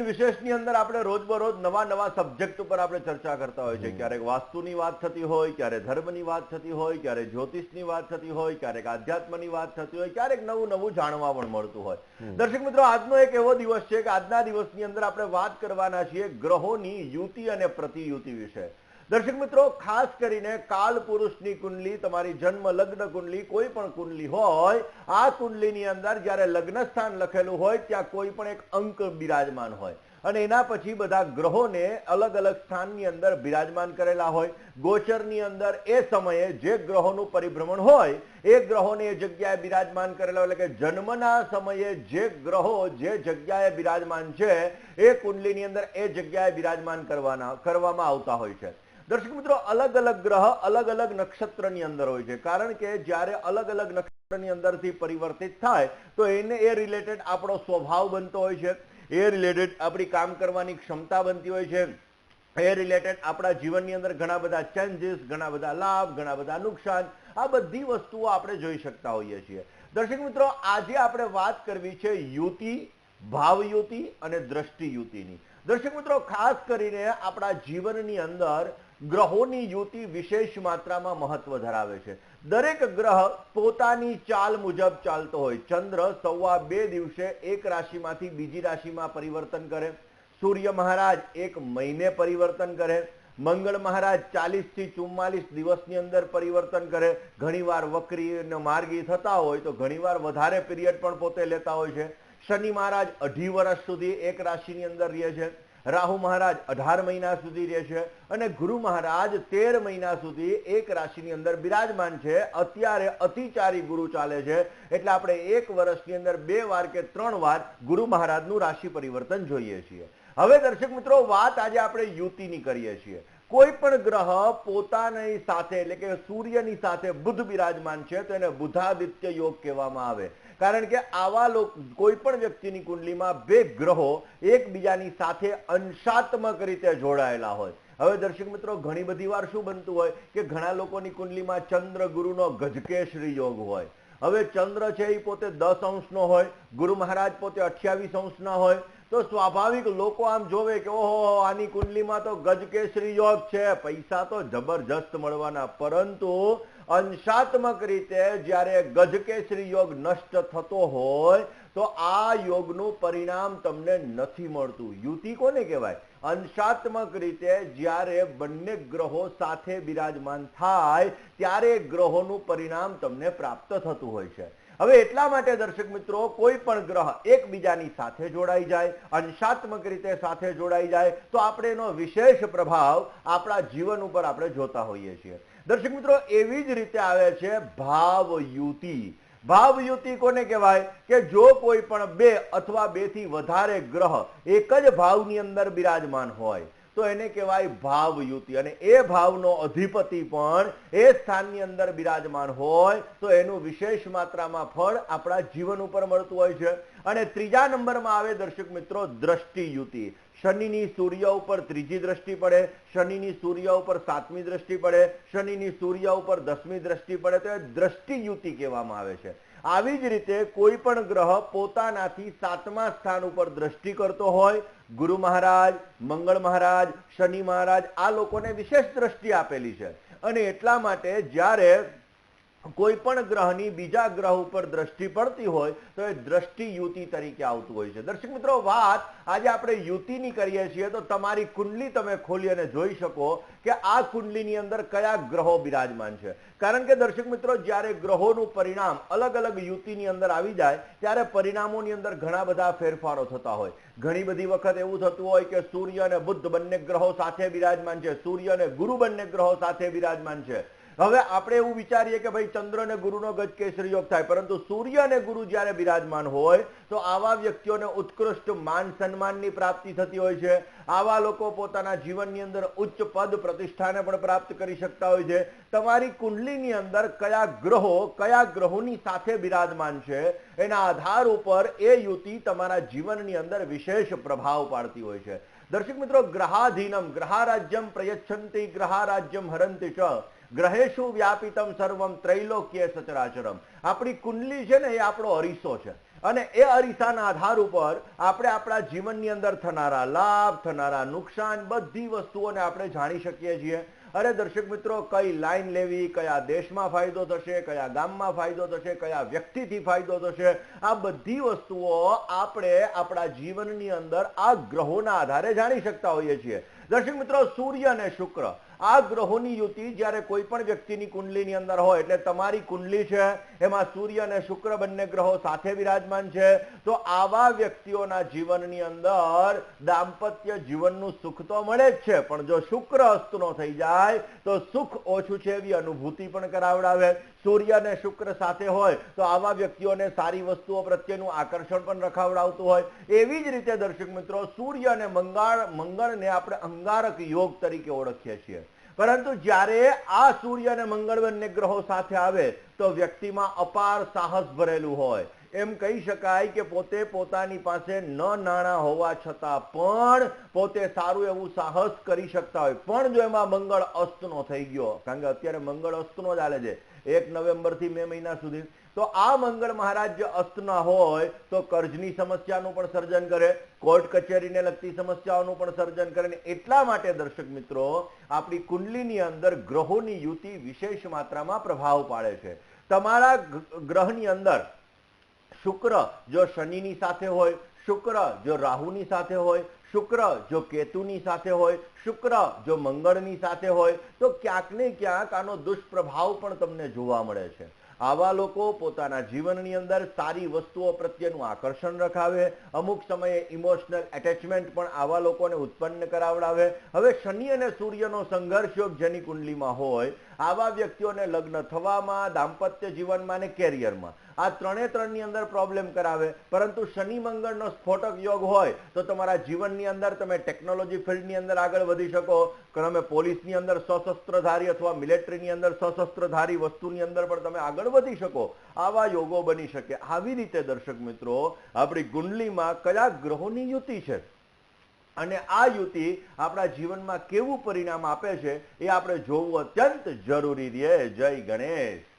વિશેષની અંદર આપણે રોજબરોજ નવા નવા સબ્જેક્ટ ઉપર આપણે ચર્ચા કરતા હોય છે. ક્યારેક વાસ્તુની વાત થતી હોય ક્યારેક ધર્મની વાત થતી હોય ક્યારેક જ્યોતિષની વાત થતી હોય ક્યારેક આધ્યાત્મની વાત થતી હોય ક્યારેક નવું નવું જાણવા પણ મળતું હોય. દર્શક મિત્રો આજનો એક એવો દિવસ છે કે આજના દિવસની અંદર આપણે વાત કરવાના છીએ ગ્રહોની યુતિ અને પ્રતિયુતિ વિશે. દર્શક મિત્રો, ખાસ કરીને કાલ પુરુષની કુંડલી, તમારી જન્મ લગ્ન કુંડલી, કોઈ પણ કુંડલી હોય, આ કુંડલીની અંદર જ્યારે લગ્ન સ્થાન લખેલું હોય, ત્યાં કોઈ પણ એક અંક બિરાજમાન હોય. અને એના પછી બધા ગ્રહોને અલગ અલગ સ્થાનની અંદર બિરાજમાન કરેલા હોય. ગોચરની અંદર એ સમયે જે ગ્રહોનું પરિભ્રમણ હોય, એ ગ્રહોને એ જગ્યાએ બિરાજમાન કરેલા એટલે કે જન્મના સમયે જે ગ્રહો જે જગ્યાએ બિરાજમાન છે, એ કુંડલીની અંદર એ જગ્યાએ બિરાજમાન કરવાના, કરવામાં આવતા હોય છે. દર્શક મિત્રો, અલગ અલગ ગ્રહ અલગ અલગ નક્ષત્રની અંદર હોય છે. કારણ કે જ્યારે અલગ અલગ નક્ષત્રની અંદરથી પરિવર્તિત થાય, તો એને એ રિલેટેડ આપણો સ્વભાવ બનતો હોય છે. એ રિલેટેડ આપણી કામ કરવાની ક્ષમતા બનતી હોય છે. એ રિલેટેડ આપણા જીવનની અંદર ઘણા બધા ચેન્જીસ ઘણા બધા લાભ, ઘણા બધા નુકસાન, આ બધી વસ્તુઓ આપણે જોઈ શકતા હોઈએ છીએ. દર્શક મિત્રો, આજે આપણે વાત કરવી છે યુતિ ભાવયુતિ અને દ્રષ્ટિયુતિની દર્શક મિત્રો, ખાસ કરીને આપણા જીવનની અંદર ગ્રહોની યુતિ વિશેષ માત્રામાં મહત્વ ધરાવે છે. દરેક ગ્રહ પોતાની ચાલ મુજબ ચાલતો હોય. ચંદ્ર સવા બે દિવસે એક રાશિમાંથી બીજી રાશિમાં પરિવર્તન કરે. સૂર્ય મહારાજ એક મહિને પરિવર્તન કરે. મંગળ મહારાજ ચાલીસથી ચુમ્માલીસ દિવસની અંદર પરિવર્તન કરે. ઘણીવાર વક્રી માર્ગી થતા હોય તો ઘણીવાર વધારે પીરિયડ પણ પોતે લેતા હોય છે. શનિ મહારાજ અઢી વર્ષ સુધી એક રાશિની અંદર રહે છે. રાહુ મહારાજ અઢાર મહિના સુધી રહે છે અને ગુરુ મહારાજ તેર મહિના સુધી એક રાશિની અંદર બિરાજમાન છે. અત્યારે અતિચારી ગુરુ ચાલે છે. એટલે આપણે એક વર્ષની અંદર બે વાર કે ત્રણ વાર ગુરુ મહારાજનું રાશિ પરિવર્તન જોઈએ છીએ. હવે દર્શક મિત્રો, વાત આજે આપણે યુતિની કરીએ છીએ. કોઈ પણ ગ્રહ પોતાની સાથે, એટલે કે સૂર્યની સાથે બુધ બિરાજમાન છે, તો એને બુધાદિત્ય યોગ કહેવામાં આવે. કારણ કે આવા લોકો કોઈ પણ વ્યક્તિની કુંડલીમાં બે ગ્રહો એકબીજાની સાથે અંશાત્મક રીતે જોડાયેલા હોય. હવે દર્શક મિત્રો, ઘણી બધી વાર શું બનતું હોય કે ઘણા લોકોની કુંડલીમાં ચંદ્ર ગુરુનો ગજકેશરી યોગ હોય. હવે ચંદ્ર છે એ પોતે દસ અંશનો હોય, ગુરુ મહારાજ પોતે અઠ્યાવીસ અંશના હોય તો સ્વાભાવિક લોકો આમ જોવે કે, ઓહો, આની કુંડલીમાં તો ગજકેસરી યોગ છે. પૈસા તો જબરજસ્ત મળવાના, પરંતુ અંશાત્મક રીતે જ્યારે ગજકેસરી યોગ નષ્ટ થતો હોય, તો આ યોગનું પરિણામ તમને નથી મળતું. યુતિ કોને કહેવાય? અંશાત્મક રીતે જ્યારે બંને ગ્રહો સાથે બિરાજમાન થાય, ત્યારે ગ્રહોનું પરિણામ તમને પ્રાપ્ત થતું હોય છે. હવે એટલા માટે દર્શક મિત્રો, કોઈ પણ ગ્રહ એકબીજાની સાથે જોડાઈ જાય, અંશાત્મક રીતે સાથે જોડાઈ જાય, તો આપણે એનો વિશેષ પ્રભાવ આપણા જીવન ઉપર આપણે જોતા હોઈએ છીએ. દર્શક મિત્રો, એવી જ રીતે આવે છે ભાવયુતિ. ભાવયુતિ કોને કહેવાય? કે જો કોઈ પણ બે અથવા બેથી વધારે ગ્રહ એક જ ભાવની અંદર બિરાજમાન હોય તો એને કહેવાય ભાવયુતિ. અને એ ભાવનો અધિપતિ પણ એ સ્થાનની અંદર બિરાજમાન હોય, તો એનું વિશેષ માત્રામાં ફળ આપણા જીવન ઉપર મળતું હોય છે. અને ત્રીજા નંબરમાં આવે દર્શક મિત્રો, દ્રષ્ટિયુતિ. શનિની સૂર્ય ઉપર ત્રીજી દ્રષ્ટિ પડે, શનિની સૂર્ય ઉપર સાતમી દ્રષ્ટિ પડે, શનિની સૂર્ય ઉપર દસમી દ્રષ્ટિ પડે, તો એ દ્રષ્ટિયુતિ કહેવામાં આવે છે. આવી જ રીતે કોઈ પણ ગ્રહ પોતાનાથી સાતમા સ્થાન ઉપર દ્રષ્ટિ કરતો હોય, ગુરુ મહારાજ, મંગળ મહારાજ, શનિ મહારાજ, આ લોકોને વિશેષ દ્રષ્ટિ આપેલી છે. અને એટલા માટે જ્યારે કોઈ પણ ગ્રહની બીજા ગ્રહ ઉપર દ્રષ્ટિ પડતી હોય, તો એ દ્રષ્ટિ યુતિ તરીકે આવતું હોય છે. દર્શક મિત્રો, વાત આજે આપણે યુતિની કરીએ છીએ, તો તમારી કુંડલી તમે ખોલી અને જોઈ શકો કે આ કુંડલીની અંદર કયા ગ્રહો બિરાજમાન છે. કારણ કે દર્શક મિત્રો, જ્યારે ગ્રહોનું પરિણામ અલગ અલગ યુતિની અંદર આવી જાય, ત્યારે પરિણામોની અંદર ઘણા બધા ફેરફારો થતા હોય. ઘણી બધી વખત એવું થતું હોય કે સૂર્ય અને બુદ્ધ બંને ગ્રહો સાથે બિરાજમાન છે, સૂર્ય અને ગુરુ બંને ગ્રહો સાથે બિરાજમાન છે. હવે આપણે એવું વિચારીએ કે ભાઈ ચંદ્ર અને ગુરુનો ગજ કેસરી યોગ થાય, પરંતુ સૂર્ય અને ગુરુ જ્યારે બિરાજમાન હોય, તો આવા વ્યક્તિઓને ઉત્કૃષ્ટ માન સન્માનની પ્રાપ્તિ થતી હોય છે. આવા લોકો પોતાના જીવનની અંદર ઉચ્ચ પદ પ્રતિષ્ઠાને પણ પ્રાપ્ત કરી શકતા હોય છે. તમારી કુંડલીની અંદર કયા ગ્રહો, કયા ગ્રહોની સાથે બિરાજમાન છે, એના આધાર ઉપર એ યુતિ તમારા જીવનની અંદર વિશેષ પ્રભાવ પાડતી હોય છે. દર્શક મિત્રો, ગ્રહાધીનમ, ગ્રહારાજ્યમ પ્રયચ્છંતિ ગ્રહારાજ્યમ હરંતિ ચ. ગ્રહેશુ વ્યાપિતમ સર્વમ ત્રૈલોક્ય સચરાચરમ. આપણી કુંડલી છે ને, એ આપણો અરીસો છે. અને એ અરીસાના આધાર ઉપર આપણે આપણા જીવનની અંદર થનારા લાભ, થનારા નુકસાન, બધી વસ્તુઓને આપણે જાણી શકીએ છીએ. અરે દર્શક મિત્રો, કઈ લાઈન લેવી, કયા દેશમાં ફાયદો થશે, કયા ગામમાં ફાયદો થશે, કયા વ્યક્તિથી ફાયદો થશે, આ બધી વસ્તુઓ આપણે આપણા જીવનની અંદર આ ગ્રહોના આધારે જાણી શકતા હોઈએ છીએ. દર્શક મિત્રો, સૂર્ય અને શુક્ર. આ ગ્રહોની યુતિ જ્યારે કોઈ પણ વ્યક્તિની કુંડલીની અંદર હોય, એટલે તમારી કુંડલી છે, એમાં સૂર્ય અને શુક્ર બંને ગ્રહો સાથે વિરાજમાન છે, તો આવા વ્યક્તિઓના જીવનની અંદર દાંપત્ય જીવનનું સુખ તો મળે જ છે, પણ જો શુક્ર અસ્તનો થઈ જાય, તો સુખ ઓછું છે એવી અનુભૂતિ પણ કરાવડાવે. સૂર્ય અને શુક્ર સાથે હોય તો આવા વ્યક્તિઓને સારી વસ્તુઓ પ્રત્યેનું આકર્ષણ પણ રખાવડાવતું હોય. એવી જ રીતે દર્શક મિત્રો, સૂર્ય અને મંગળ, મંગળને આપણે અંગારક યોગ તરીકે ઓળખીએ છીએ. પરંતુ જ્યારે આ સૂર્ય અને મંગળ બંને ગ્રહો સાથે આવે, તો વ્યક્તિમાં અપાર સાહસ ભરેલું હોય. એમ કહી શકાય કે પોતે પોતાની પાસે ન નાણાં હોવા છતાં પણ પોતે સારું એવું સાહસ કરી શકતા હોય. પણ જો એમાં મંગળ અસ્તનો થઈ ગયો, કારણ કે અત્યારે મંગળ અસ્તનો ચાલે છે એક નવેમ્બરથી મે મહિના સુધી. તો આ મંગળ મહારાજ અસ્ત ન હોય, તો કર્જની સમસ્યાનું પણ સર્જન કરે, કોર્ટ કચેરીને લગતી સમસ્યાઓનું પણ સર્જન કરે ને એટલા માટે દર્શક મિત્રો, આપણી કુંડલીની અંદર ગ્રહોની યુતિ વિશેષ માત્રામાં પ્રભાવ પાડે છે. તમારા ગ્રહની અંદર શુક્ર જો શનિની સાથે હોય શુક્ર જો રાહુની સાથે હોય, શુક્ર જો કેતુની સાથે હોય, શુક્ર જો મંગળની સાથે હોય, તો ક્યાંક ને ક્યાંક આનો દુષ્પ્રભાવ પણ તમને જોવા મળે છે. આવા લોકો પોતાના જીવનની અંદર સારી વસ્તુઓ પ્રત્યેનું આકર્ષણ રખાવે. અમુક સમયે ઇમોશનલ એટેચમેન્ટ પણ આવા લોકોને ઉત્પન્ન કરાવડાવે. હવે શનિ અને સૂર્યનો સંઘર્ષ યોગ જેની કુંડલીમાં હોય, આવા વ્યક્તિઓને લગ્ન થવામાં, દાંપત્ય જીવનમાં અને કેરિયરમાં આ ત્રણે ત્રણની અંદર પ્રોબ્લેમ કરાવે. પરંતુ શનિ મંગળનો સ્ફોટક યોગ હોય, તો તમારા જીવનની અંદર તમે ટેકનોલોજી ફિલ્ડની અંદર આગળ વધી શકો. તમે પોલીસની અંદર સશસ્ત્રધારી અથવા મિલિટરીની અંદર સશસ્ત્રધારી વસ્તુની અંદર પણ તમે આગળ વધી શકો. આવા યોગો બની શકે. આવી રીતે દર્શક મિત્રો, આપણી કુંડલીમાં કયા ગ્રહોની યુતિ છે? અને આ યુતિ આપણા જીવનમાં કેવું પરિણામ આપે છે, એ આપણે જોવું અત્યંત જરૂરી છે. જય ગણેશ.